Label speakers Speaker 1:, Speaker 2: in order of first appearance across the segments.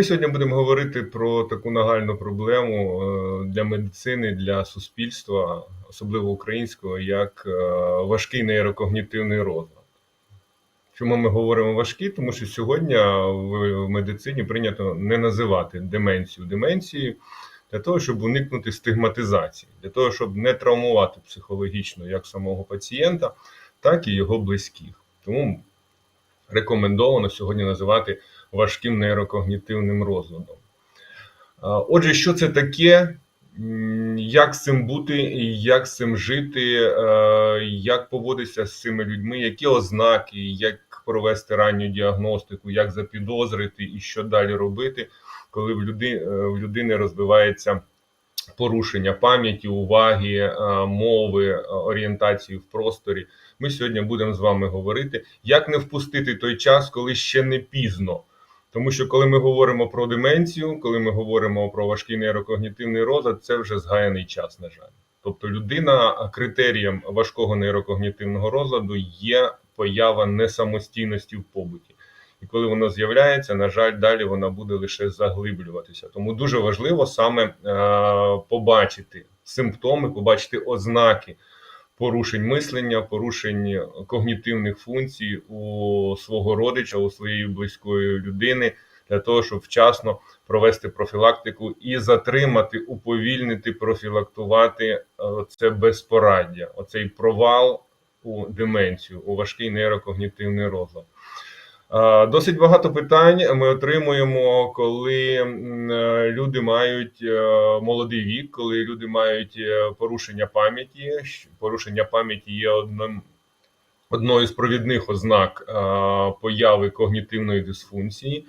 Speaker 1: Ми сьогодні будемо говорити про таку нагальну проблему е, для медицини, для суспільства, особливо українського, як е, важкий нейрокогнітивний розлад. Чому ми говоримо важкий? Тому що сьогодні в медицині прийнято не називати деменцію деменцією для того, щоб уникнути стигматизації, для того, щоб не травмувати психологічно як самого пацієнта, так і його близьких. Тому рекомендовано сьогодні називати важким нейрокогнітивним розладом. Отже, що це таке? Як з цим бути, як з цим жити, як поводитися з цими людьми, які ознаки, як провести ранню діагностику, як запідозрити і що далі робити, коли в люди- е, в людини розвивається порушення пам'яті, уваги, е, мови, е, орієнтації в просторі. Ми сьогодні будемо з вами говорити, як не впустити той час, коли ще не пізно. Тому що коли ми говоримо про деменцію, коли ми говоримо про важкий нейрокогнітивний розлад, це вже згаяний час, на жаль. Тобто, людина критерієм важкого нейрокогнітивного розладу є поява несамостійності в побуті. І коли воно з'являється, на жаль, далі вона буде лише заглиблюватися. Тому дуже важливо саме е, побачити симптоми, побачити ознаки порушень мислення, порушень когнітивних функцій у свого родича, у своєї близької людини, для того, щоб вчасно провести профілактику і затримати, уповільнити, профілактувати е, це безпораддя, оцей провал у деменцію, у важкий нейрокогнітивний розлад. Досить багато питань ми отримуємо, коли е, люди мають е, молодий вік, коли люди мають е, порушення пам'яті. Порушення пам'яті є одним, одною з провідних ознак появи когнітивної дисфункції.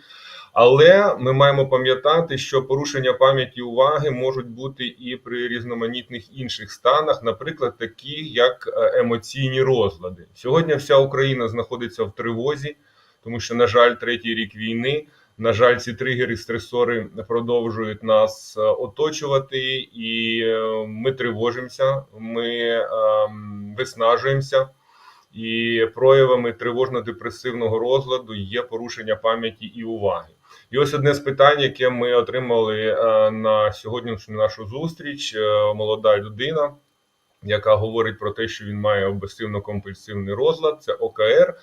Speaker 1: Але ми маємо пам'ятати, що порушення пам'яті уваги можуть бути і при різноманітних інших станах, наприклад, такі як емоційні розлади. Сьогодні вся Україна знаходиться в тривозі тому що, на жаль, третій рік війни. На жаль, ці тригери, стресори продовжують нас е, оточувати, і е, ми тривожимося, ми ем, виснажуємося, і проявами тривожно-депресивного розладу є порушення пам'яті і уваги. І ось одне з питань, яке ми отримали е, на сьогоднішню нашу зустріч. Молода людина, яка говорить про те, що він має обсесивно-компульсивний розлад, це ОКР.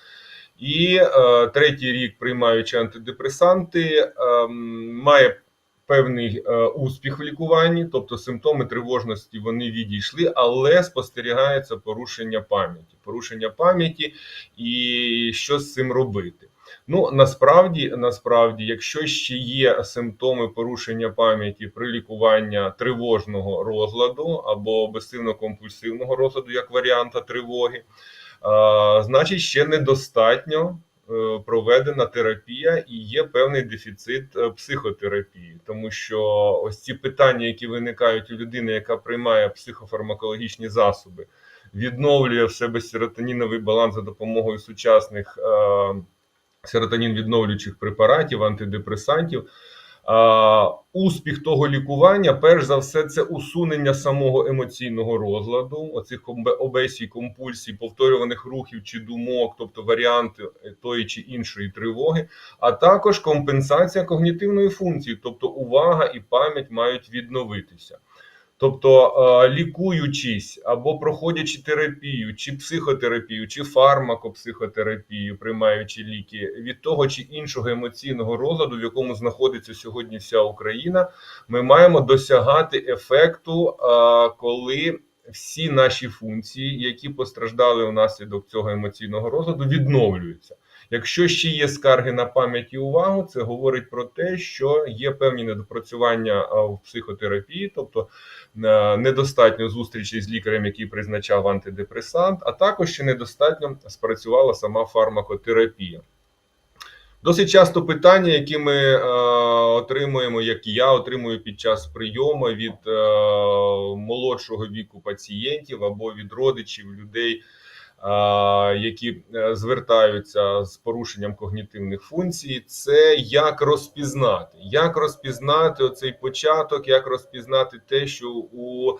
Speaker 1: І е, третій рік, приймаючи антидепресанти, е, має певний е, успіх в лікуванні, тобто симптоми тривожності вони відійшли, але спостерігається порушення пам'яті. Порушення пам'яті і що з цим робити. Ну насправді, насправді, якщо ще є симптоми порушення пам'яті при лікуванні тривожного розладу або обсесивно-компульсивного розладу, як варіанта тривоги, значить, ще недостатньо е, проведена терапія і є певний дефіцит е, психотерапії, тому що ось ці питання, які виникають у людини, яка приймає психофармакологічні засоби, відновлює в себе серотоніновий баланс за допомогою сучасних е, серотонін відновлюючих препаратів, антидепресантів. Успіх того лікування, перш за все, це усунення самого емоційного розладу, оцих обесій, компульсій, повторюваних рухів чи думок, тобто варіанти тої чи іншої тривоги, а також компенсація когнітивної функції, тобто увага і пам'ять мають відновитися. Тобто, е, лікуючись або проходячи терапію, чи психотерапію, чи фармакопсихотерапію, приймаючи ліки від того чи іншого емоційного розладу, в якому знаходиться сьогодні вся Україна, ми маємо досягати ефекту, е, коли всі наші функції, які постраждали внаслідок цього емоційного розладу, відновлюються. Якщо ще є скарги на пам'ять і увагу, це говорить про те, що є певні недопрацювання в психотерапії, тобто е, недостатньо зустрічі з лікарем, який призначав антидепресант, а також ще недостатньо спрацювала сама фармакотерапія. Досить часто питання, які ми е, отримуємо, і я отримую під час прийому від е, молодшого віку пацієнтів або від родичів людей, які е, звертаються з порушенням когнітивних функцій, це як розпізнати, як розпізнати оцей початок, як розпізнати те, що у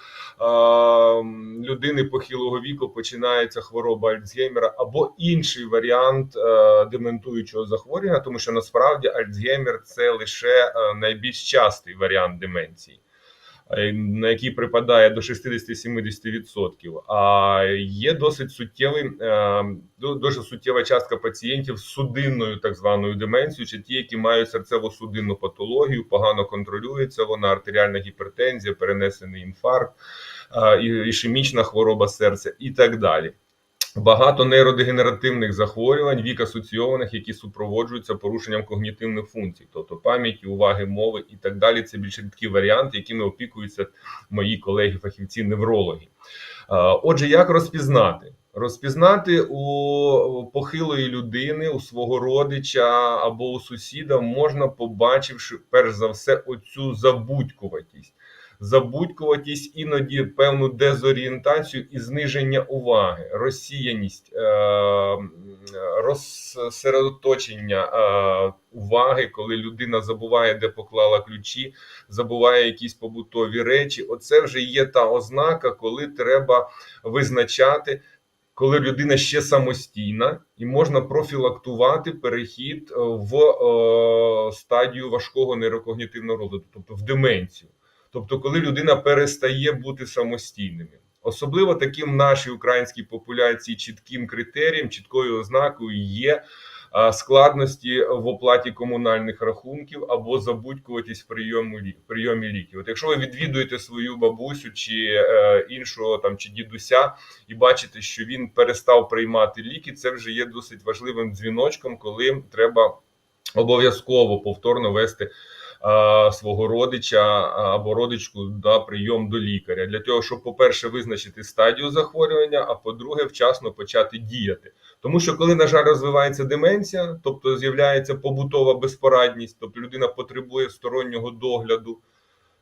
Speaker 1: людини похилого віку починається хвороба Альцгеймера або інший варіант е, дементуючого захворювання, тому що насправді Альцгеймер це лише е, найбільш частий варіант деменції. Е, На який припадає до 60-70%. А є досить суттєвий, е, дуже суттєва частка пацієнтів з судинною так званою деменцією, чи ті, які мають серцево-судинну патологію, погано контролюється вона, артеріальна гіпертензія, перенесений інфаркт, е, ішемічна хвороба серця і так далі. Багато нейродегенеративних захворювань, вік асоційованих, які супроводжуються порушенням когнітивних функцій, тобто пам'яті, уваги, мови і так далі. Це більш рідкі варіанти, якими опікуються мої колеги-фахівці, неврологи. Е, Отже, як розпізнати? Розпізнати у похилої людини, у свого родича або у сусіда можна, побачивши перш за все оцю забудькуватість. Забудькуватість, іноді певну дезорієнтацію і зниження уваги, розсіяність, е, розсередоточення е, уваги, коли людина забуває, де поклала ключі, забуває якісь побутові речі. Оце вже є та ознака, коли треба визначати. Коли людина ще самостійна, і можна профілактувати перехід в е, стадію важкого нейрокогнітивного розладу, тобто в деменцію. Тобто, коли людина перестає бути самостійними. Особливо таким нашій українській популяції чітким критерієм, чіткою ознакою є складності в оплаті комунальних рахунків або забудькуватись в прийому лі- прийомі ліків. От якщо ви відвідуєте свою бабусю чи е, іншого там чи дідуся і бачите, що він перестав приймати ліки, це вже є досить важливим дзвіночком, коли треба обов'язково повторно вести свого родича або родичку на прийом до лікаря для того, щоб, по-перше, визначити стадію захворювання, а по-друге, вчасно почати діяти. Тому що, коли, на жаль, розвивається деменція, тобто з'являється побутова безпорадність, тобто людина потребує стороннього догляду,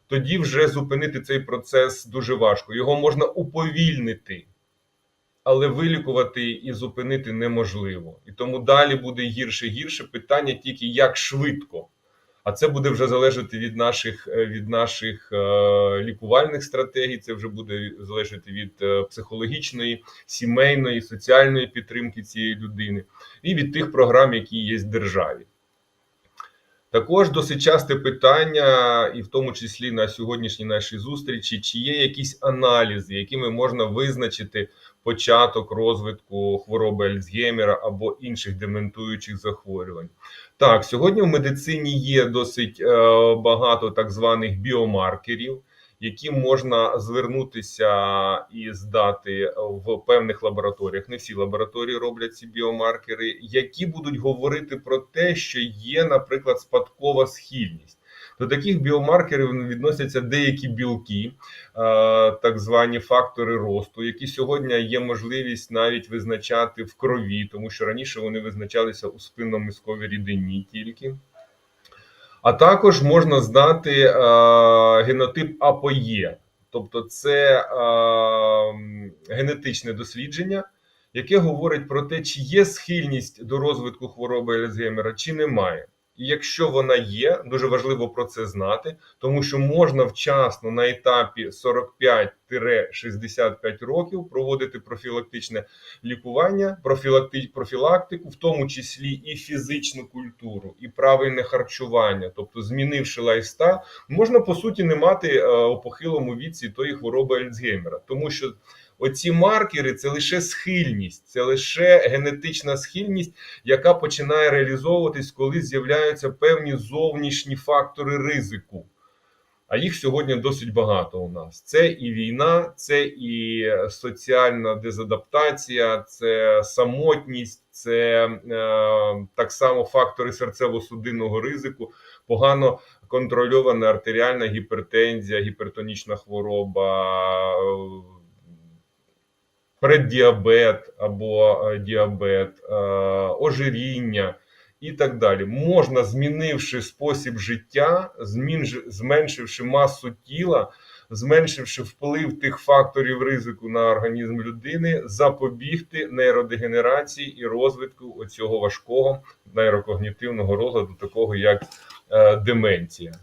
Speaker 1: тоді вже зупинити цей процес дуже важко. Його можна уповільнити. Але вилікувати і зупинити неможливо. І тому далі буде гірше гірше. Питання тільки як швидко. А це буде вже залежати від наших е, від наших е, лікувальних стратегій. Це вже буде залежати від е, психологічної, сімейної, соціальної підтримки цієї людини і від тих програм, які є в державі. Також досить часте питання, і в тому числі на сьогоднішній нашій зустрічі, чи є якісь аналізи, якими можна визначити початок розвитку хвороби Альцгеймера або інших дементуючих захворювань. Так, сьогодні в медицині є досить е, багато так званих біомаркерів, які можна звернутися і здати в певних лабораторіях. Не всі лабораторії роблять ці біомаркери, які будуть говорити про те, що є, наприклад, спадкова схильність. До таких біомаркерів відносяться деякі білки, е, так звані фактори росту, які сьогодні є можливість навіть визначати в крові, тому що раніше вони визначалися у спинномисковій рідині тільки. А також можна здати е, генотип АПОЄ, тобто це е, генетичне дослідження, яке говорить про те, чи є схильність до розвитку хвороби Альцгеймера, чи немає. І якщо вона є, дуже важливо про це знати, тому що можна вчасно на етапі 45-65 років проводити профілактичне лікування, профілакти- профілактику, в тому числі і фізичну культуру, і правильне харчування, тобто змінивши лайфстайл, можна по суті не мати е, у похилому віці тої хвороби Альцгеймера, тому що оці маркери це лише схильність, це лише генетична схильність, яка починає реалізовуватись, коли з'являються певні зовнішні фактори ризику. А їх сьогодні досить багато у нас. Це і війна, це і соціальна дезадаптація, це самотність, це е, так само фактори серцево-судинного ризику, погано контрольована артеріальна гіпертензія, гіпертонічна хвороба, преддіабет або е, діабет, е, ожиріння і так далі. Можна, змінивши спосіб життя, зменшивши масу тіла, зменшивши вплив тих факторів ризику на організм людини, запобігти нейродегенерації і розвитку оцього важкого нейрокогнітивного розладу, такого як е, деменція.